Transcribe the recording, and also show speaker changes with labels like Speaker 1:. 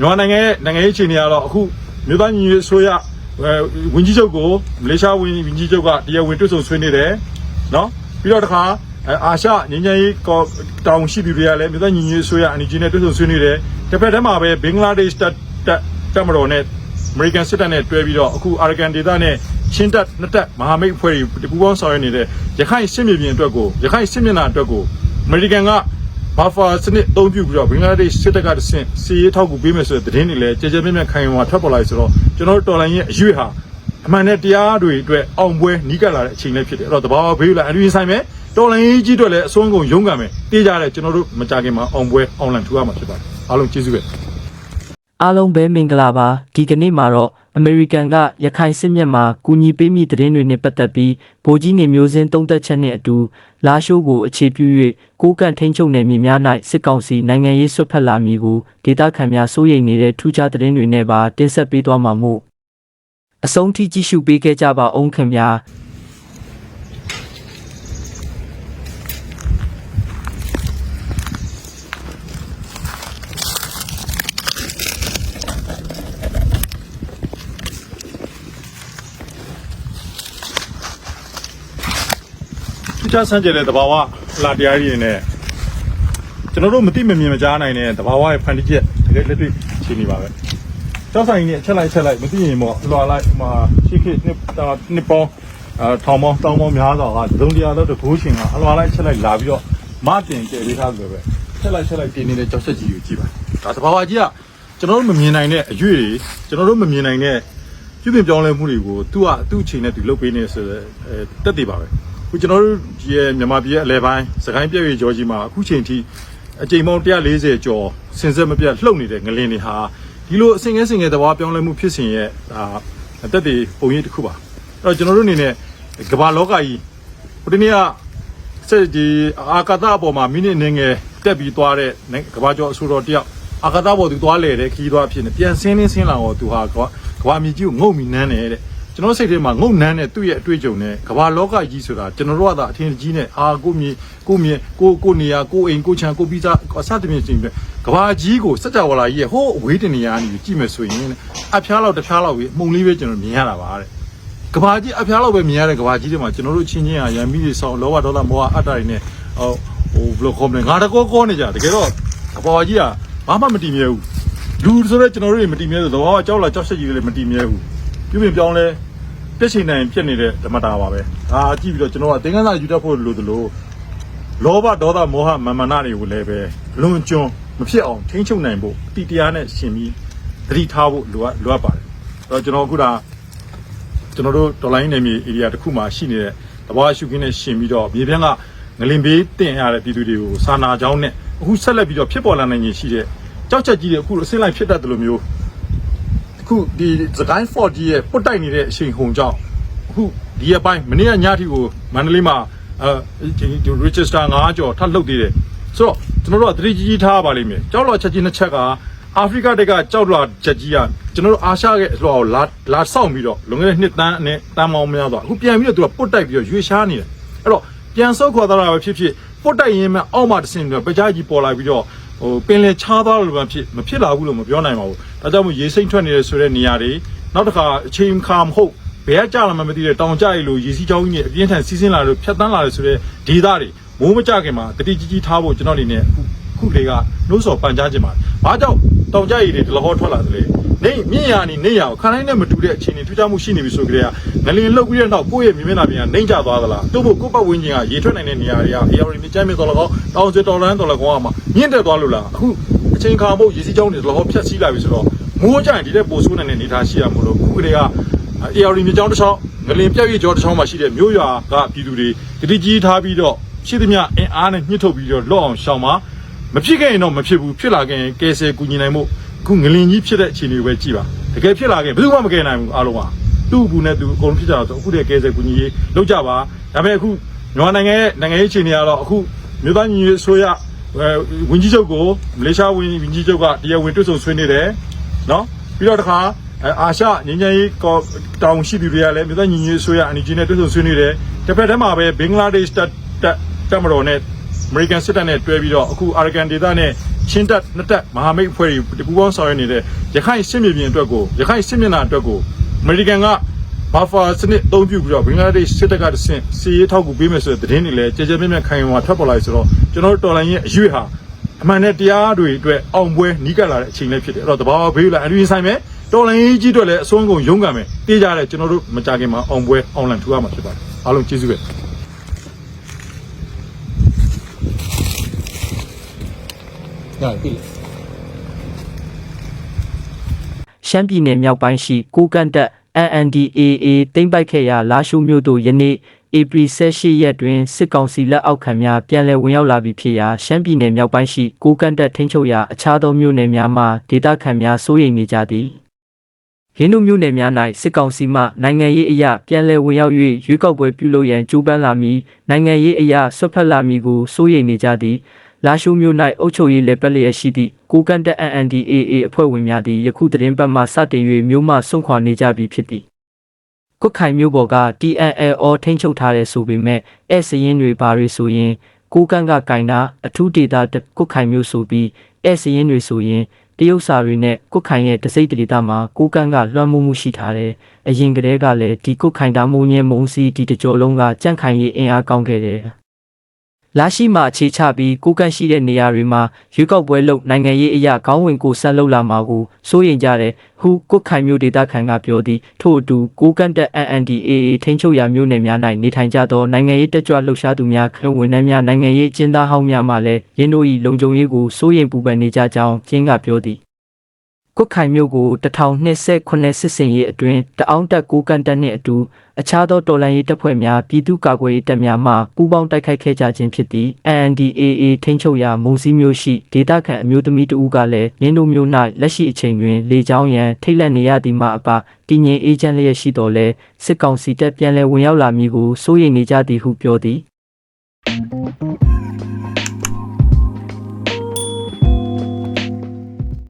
Speaker 1: မြန်မာနိုင်ငံရဲ့နိုင်ငံရေးအခြေအနေကတော့အခုမြို့သားညီညွတ်ရေးအစိုးရအဲဝင်ကြီးချုပ်ကိုမလေးရှားဝင်ဝင်ကြီးချုပ်ကတရားဝင်တွေ့ဆုံဆွေးနွေးတယ်နော်ပြီးတော့တခါအဲအာရှငင်းချမ်းရေးကောတောင်ရှိသူတွေကလည်းမြို့သားညီညွတ်ရေးအစိုးရအန်ဂျီနဲ့တွေ့ဆုံဆွေးနွေးတယ်တစ်ဖက်တည်းမှာပဲဘင်္ဂလားဒေ့ရှ်တပ်တပ်တပ်မတော်နဲ့ American စစ်တပ်နဲ့တွဲပြီးတော့အခု Arakan ဒေသနဲ့ချင်းတပ်နှစ်တပ်မဟာမိတ်အဖွဲ့တွေပူးပေါင်းဆောင်ရွက်နေတဲ့ရခိုင်စစ်မြေပြင်အတွက်ကိုရခိုင်စစ်မျက်နှာအတွက်ကို American က ဘာဖာစနစ်အသုံးပြုပြီးတော့ဘင်္ဂလားဒေ့ရှ်စစ်တပ်ကတဆင့်စီရေးထောက်ကူပေးမယ်ဆိုတဲ့သတင်းတွေလည်းကြဲကြဲပြန့်ပြန့်ခိုင်မာထွက်ပေါ်လာပြီဆိုတော့ကျွန်တော်တို့တော်လိုင်းရဲ့အရွေ့ဟာအမှန်နဲ့တရားတွေအတွက်အောင်ပွဲနီးကပ်လာတဲ့အချိန်လေးဖြစ်တယ်အဲ့တော့တဘာဝဘေးလာအရင်ဆိုင်မယ်တော်လိုင်းကြီးအတွက်လည်းအစွမ်းကုန်ရုန်းကန်မယ်တေးကြတယ်ကျွန်တော်တို့မကြခင်မှာအောင်ပွဲအောင်လန်ထူရမှာဖြစ်ပါတယ်အားလုံးကျေးဇူးပဲ
Speaker 2: အားလုံးပဲမင်္ဂလာပါဒီကနေ့မှာတော့အမေရိကန်ကရခိုင်စစ်မျက်မှာကူညီပေးမိသတင်းတွေနဲ့ပတ်သက်ပြီးဗိုလ်ကြီးနေမျိုးစင်းတုံးသက်ချက်နဲ့အတူလာရှိုးကိုအခြေပြု၍ကိုးကန့်ထိန်ချုပ်နယ်မြေများ၌စစ်ကောင်စီနိုင်ငံရေးဆွတ်ဖက်လာမည်ကိုဒေသခံများစိုးရိမ်နေတဲ့ထူးခြားသတင်းတွေနဲ့ပါတင်ဆက်ပေးသွားမှာမို့အဆုံးထိကြည့်ရှုပေးခဲ့ကြပါအောင်ခင်ဗျာ
Speaker 1: ထူးခြားဆန်းကျင်တဲ့သဘာဝလာတရားကြီးတွေနဲ့ကျွန်တော်တို့မသိမမြင်မကြားနိုင်တဲ့သဘာဝရဲ့ဖန်တီးချက်တကယ်လက်တွေ့ရှင်းနေပါပဲတောက်ဆိုင်ကြီးနဲ့အချက်လိုက်ချက်လိုက်မသိရင်ပေါ့လွာလိုက်ဟိုမှာရှိခိနှစ်တာနှစ်ပေါင်းအဲထောင်ပေါင်းတောင်းပေါင်းများစွာကဒုံတရားတော့တကိုးရှင်ကအလွာလိုက်ချက်လိုက်လာပြီးတော့မတင်ကျဲပေးထားတယ်ပဲချက်လိုက်ချက်လိုက်တင်နေတဲ့ကြောက်ချက်ကြီးကိုကြည့်ပါဒါသဘာဝကြီးကကျွန်တော်တို့မမြင်နိုင်တဲ့အရွေတွေကျွန်တော်တို့မမြင်နိုင်တဲ့ပြုပြင်ပြောင်းလဲမှုတွေကိုသူကသူ့အချိန်နဲ့သူလုပ်ပေးနေဆိုတဲ့အဲတက်တည်ပါပဲ ခုကျွန်တော်တို့ရဲ့မြန်မာပြည်ရဲ့အလဲပိုင်းစကိုင်းပြည့်ရွေကျော်ကြီးမှာအခုချိန်ထိအကြိမ်ပေါင်း140ကျော်စင်ဆက်မပြတ်လှုပ်နေတဲ့ငလင်တွေဟာဒီလိုအစင်ငယ်စင်ငယ်တဘာပြောင်းလဲမှုဖြစ်စဉ်ရဲ့ဒါအသက်တွေပုံရိပ်တစ်ခုပါအဲ့တော့ကျွန်တော်တို့အနေနဲ့ကမ္ဘာလောကကြီးဟိုဒီနေ့ကစက်ဒီအာကာသအပေါ်မှာမိနစ်နေငယ်တက်ပြီးသွားတဲ့ကမ္ဘာကျော်အဆိုတော်တယောက်အာကာသပေါ်သူသွားလေတဲ့ခီးသွားဖြစ်နေပြန်ဆင်းနေဆင်းလာတော့သူဟာကမ္ဘာမြေကြီးကိုငုံမိနန်းနေတဲ့ ကျွန်တော်စိတ်ထဲမှာငုံနန်းတဲ့သူ့ရဲ့အတွေ့အကြုံနဲ့ကမ္ဘာလောကကြီးဆိုတာကျွန်တော်တို့ကသာအထင်ကြီးနဲ့အာကိုမြေကိုမြေကိုကိုနေရာကိုအိမ်ကိုချံကိုပြီးသားအစသဖြင့်ရှင်ပဲကမ္ဘာကြီးကိုစัจ java လာကြီးရဲ့ဟိုးအဝေးတင်နေရာကနေကြည့်မယ်ဆိုရင်အဖျားလောက်တစ်ဖျားလောက်ပြီးအမှုန်လေးပဲကျွန်တော်မြင်ရတာပါတဲ့ကဘာကြီးအဖျားလောက်ပဲမြင်ရတဲ့ကဘာကြီးတွေမှာကျွန်တော်တို့ချင်းချင်းဟာရံပြီးတွေဆောင်းလောဘဒေါသမောဟအတ္တတွေနဲ့ဟိုဟိုဘယ်လိုခေါ်မလဲငါတကောကောနေကြတကယ်တော့ကဘာကြီးကဘာမှမတည်မြဲဘူးလူဆိုတော့ကျွန်တော်တို့တွေမတည်မြဲဆိုတော့ကြောက်လာကြောက်ဆက်ကြီးတွေလည်းမတည်မြဲဘူးပြုပြင်ပြောင်းလဲ ပြည့်စုံနိုင်ဖြစ်နေတဲ့ဓမ္မတာပါပဲဒါကြည့်ပြီးတော့ကျွန်တော်ကသင်္ကန်းစာယူတတ်ဖို့လိုသလိုလောဘဒေါသမောဟမာမနာတွေကိုလည်းပဲလွန်ကျွံမဖြစ်အောင်ထိန်းချုပ်နိုင်ဖို့အတိတရားနဲ့ရှင်ပြီးသတိထားဖို့လိုအပ်လိုအပ်ပါတယ်အဲ့တော့ကျွန်တော်အခုဒါကျွန်တော်တို့ဒေါ်လာရင်းနယ်မြေ area တစ်ခုမှာရှိနေတဲ့တဘာရှုခင်းနဲ့ရှင်ပြီးတော့မြေပြန့်ကငလင်ဘေးတင်ရတဲ့ပြည်သူတွေကိုစာနာကြောင်းနဲ့အခုဆက်လက်ပြီးတော့ဖြစ်ပေါ်လာနိုင်ရရှိတဲ့ကြောက်ချက်ကြီးတွေအခုအစင်းလိုက်ဖြစ်တတ်တယ်လို့မျိုးအ ခုဒီစကိုင်း40ရဲ့ပုတ်တိုက်နေတဲ့အချိန်ဟုန်ကြောင့်အခုဒီရက်ပိုင်းမနေ့ကညထိကိုမန္တလေးမှာအဲဒီဒီ register 9ကျော်ထပ်လုပ်သေးတယ်ဆိုတော့ကျွန်တော်တို့ကသတိကြီးကြီးထားပါလိမ့်မယ်ကြောက်လွှာချက်ကြီးနှစ်ချက်ကအာဖရိကတက်ကကြောက်လွှာချက်ကြီးကကျွန်တော်တို့အာရှရဲ့လွှာကိုလာလာဆောက်ပြီးတော့လွန်ခဲ့တဲ့နှစ်တန်းနဲ့တန်းမောင်းများသွားအခုပြန်ပြီးတော့သူကပုတ်တိုက်ပြီးတော့ရွေရှားနေတယ်အဲ့တော့ပြန်ဆုတ်ခွာသွားတာပဲဖြစ်ဖြစ်ပုတ်တိုက်ရင်းမဲ့အောက်မှာတဆင်ပြီးတော့ပကြားကြီးပေါ်လာပြီးတော့ ဟိုပင်လယ်ချားသွားလို့မဖြစ်မဖြစ်လာဘူးလို့မပြောနိုင်ပါဘူး။ဒါကြောင့်မို့ရေစိမ့်ထွက်နေတဲ့ဆိုတဲ့နေရာတွေနောက်တစ်ခါအချိန်ခါမဟုတ်ဘယ်ကကြာလာမှမသိတဲ့တောင်ကျရီလို့ရေစီးချောင်းကြီးနဲ့အပြင်းထန်စီးဆင်းလာလို့ဖြတ်တန်းလာတယ်ဆိုတဲ့ဒေသတွေမိုးမကြခင်မှာတတိကြီးကြီးထားဖို့ကျွန်တော်အနေနဲ့အခုခုလေးကနှိုးဆော်ပန်ကြားခြင်းပါတယ်။ဘာကြောင့်တောင်ကျရီတွေဒီလိုဟောထွက်လာသလဲ။ နေမြင့်ရာနေနေရာကိုခန္ဓာနဲ့မတူတဲ့အခြေအနေထူးခြားမှုရှိနေပြီဆိုကြတဲ့ကငလင်လှုပ်ပြီးတဲ့နောက်ကိုယ့်ရဲ့မြင်မျက်နှာပြင်ကနေကျသွားသလား။တို့ဖို့ကိုယ့်ပတ်ဝန်းကျင်ကရေထွက်နိုင်တဲ့နေရာတွေက AR မြင့်ကျမ်းမြေတော်၎င်းတောင်ကျတော်လန်းတော်၎င်းကမှမြင့်တက်သွားလို့လား။အခုအချိန်ခါမို့ရေစီးကြောင်းတွေတော့ဖြတ်စီးလာပြီဆိုတော့မိုးကြရင်ဒီတဲ့ပိုဆိုးနိုင်တဲ့အနေအထားရှိရမလို့ခုကလေးက AR မြေကြောင်းတစ်ချောင်းငလင်ပြက်ရွေ့ကြောတစ်ချောင်းမှာရှိတဲ့မြို့ရွာကပြည်သူတွေတတိကြီးထားပြီးတော့ရှိသမျှအင်အားနဲ့ညှစ်ထုတ်ပြီးတော့လော့အောင်ရှောင်ပါမဖြစ်ခဲ့ရင်တော့မဖြစ်ဘူးဖြစ်လာခဲ့ရင်ကယ်ဆယ်ကူညီနိုင်မှုအ ခုငလင်ကြီးဖြစ်တဲ့အခြေအနေကိုပဲကြည့်ပါတကယ်ဖြစ်လာခဲ့ဘယ်သူမှမကယ်နိုင်ဘူးအားလုံးကသူ့ဘူးနဲ့သူအကုန်ဖြစ်ကြတော့အခုတည်းကယ်ဆယ်ကူညီရေးလုပ်ကြပါဒါပေမဲ့အခုမြန်မာနိုင်ငံရဲ့နိုင်ငံရေးအခြေအနေကတော့အခုမြို့သားညီညွတ်ရေးအစိုးရအဲဝင်ကြီးချုပ်ကိုမလေးရှားဝင်ဝင်ကြီးချုပ်ကတရားဝင်တွေ့ဆုံဆွေးနွေးတယ်နော်ပြီးတော့တခါအဲအာရှငင်းချမ်းရေးကောတောင်ရှိသူတွေကလည်းမြို့သားညီညွတ်ရေးအစိုးရအန်ဂျီနဲ့တွေ့ဆုံဆွေးနွေးတယ်တစ်ဖက်တည်းမှာပဲဘင်္ဂလားဒေ့ရှ်တပ်တပ်တပ်မတော်နဲ့ American စစ်တပ်နဲ့တွဲပြီးတော့အခု Arakan ဒေသနဲ့ ချင်းတက်နှစ်တက်မဟာမိတ်အဖွဲ့တွေပူးပေါင်းဆောင်ရွက်နေတဲ့ရခိုင်စစ်မြေပြင်အတွက်ကိုရခိုင်စစ်မျက်နှာအတွက်ကိုအမေရိကန်ကဘာဖာစနစ်အသုံးပြုပြီးတော့ဘင်္ဂလားဒေ့ရှ်စစ်တပ်ကတဆင့်စီရေးထောက်ကူပေးမယ်ဆိုတဲ့သတင်းတွေလည်းကြဲကြဲပြန့်ပြန့်ခိုင်မာထွက်ပေါ်လာပြီဆိုတော့ကျွန်တော်တို့တော်လိုင်းရဲ့အရွေ့ဟာအမှန်နဲ့တရားတွေအတွက်အောင်ပွဲနီးကပ်လာတဲ့အချိန်လေးဖြစ်တယ်အဲ့တော့တဘာဝဘေးလာအရင်ဆိုင်မယ်တော်လိုင်းကြီးအတွက်လည်းအစွမ်းကုန်ရုန်းကန်မယ်တေးကြတယ်ကျွန်တော်တို့မကြခင်မှာအောင်ပွဲအောင်လန်ထူရမှာဖြစ်ပါတယ်အားလုံးကျေးဇူးပဲ
Speaker 3: ရတယ်ပြီ
Speaker 2: ရှမ်းပြည်နယ်မြောက်ပိုင်းရှိကိုကန့်တက် NNDAA တိမ့်ပိုက်ခဲ့ရာလာရှိုးမြို့သို့ယနေ့ဧပြီ18ရက်တွင်စစ်ကောင်စီလက်အောက်ခံများပြန်လည်ဝင်ရောက်လာပြီးဖြစ်ရာရှမ်းပြည်နယ်မြောက်ပိုင်းရှိကိုကန့်တက်ထိန်းချုပ်ရာအခြားသောမြို့နယ်များမှဒေသခံများစိုးရိမ်နေကြသည်ရင်းတို့မြို့နယ်များ၌စစ်ကောင်စီမှနိုင်ငံရေးအရာပြန်လည်ဝင်ရောက်၍ရွေးကောက်ပွဲပြုလုပ်ရန်ကြိုးပမ်းလာမည်နိုင်ငံရေးအရာဆွတ်ဖက်လာမည်ကိုစိုးရိမ်နေကြသည် လာရှိုးမြို့၌အုပ်ချုပ်ရေးလက်ပတ်လျက်ရှိသည့်ကိုကန့်တက် NNDAA အဖွဲ့ဝင်များသည်ယခုသတင်းပတ်မှစတင်၍မြို့မှဆုံးခွာနေကြပြီဖြစ်သည်ကွတ်ခိုင်မြို့ပေါ်က TNLO ထိန်းချုပ်ထားတဲ့ဆိုပေမဲ့အဲစရင်တွေဘာတွေဆိုရင်ကိုကန့်ကကင်တာအထူးဒေတာကွတ်ခိုင်မြို့ဆိုပြီးအဲစရင်တွေဆိုရင်တရုတ်စာတွေနဲ့ကွတ်ခိုင်ရဲ့တစိမ့်တဒေတာမှာကိုကန့်ကလွှမ်းမိုးမှုရှိထားတယ်အရင်ကတည်းကလည်းဒီကွတ်ခိုင်တာမုံညဲမုံစီဒီတကြောလုံးကကြန့်ခိုင်ရေးအင်အားကောင်းခဲ့တယ် လာရှိမှအခြေချပြီးကိုကန့်ရှိတဲ့နေရာတွေမှာရွေးကောက်ပွဲလုပ်နိုင်ငံရေးအရာခေါင်းဝင်ကိုဆက်လုပ်လာမှာကိုစိုးရိမ်ကြတယ်ဟုကွတ်ခိုင်မျိုးဒေတာခန်ကပြောသည်ထို့အတူကိုကန့်တက် NNDAA ထိန်းချုပ်ရာမျိုးနယ်များ၌နေထိုင်ကြသောနိုင်ငံရေးတက်ကြွလှုပ်ရှားသူများခရုဝန်ထမ်းများနိုင်ငံရေးကျင်းသားဟောင်းများမှလည်းရင်းတို့၏လုံခြုံရေးကိုစိုးရိမ်ပူပန်နေကြကြောင်းကျင်းကပြောသည် ကွတ်ခိုင်မြို့ကို1029စစ်စင်ရေးအတွင်းတအောင်းတက်ကိုကန်တက်နှင့်အတူအခြားသောတော်လှန်ရေးတပ်ဖွဲ့များပြည်သူ့ကာကွယ်ရေးတပ်များမှပူးပေါင်းတိုက်ခိုက်ခဲ့ကြခြင်းဖြစ်သည် NNDAA ထိန်းချုပ်ရာမုံစည်းမြို့ရှိဒေသခံအမျိုးသမီးတဦးကလည်းရင်းတို့မြို့၌လက်ရှိအချိန်တွင်လေကြောင်းရန်ထိတ်လန့်နေရသည်မှအပတည်ငြိမ်အေးချမ်းလျက်ရှိတော်လဲစစ်ကောင်စီတပ်ပြန်လည်ဝင်ရောက်လာမည်ကိုစိုးရိမ်နေကြသည်ဟုပြောသည်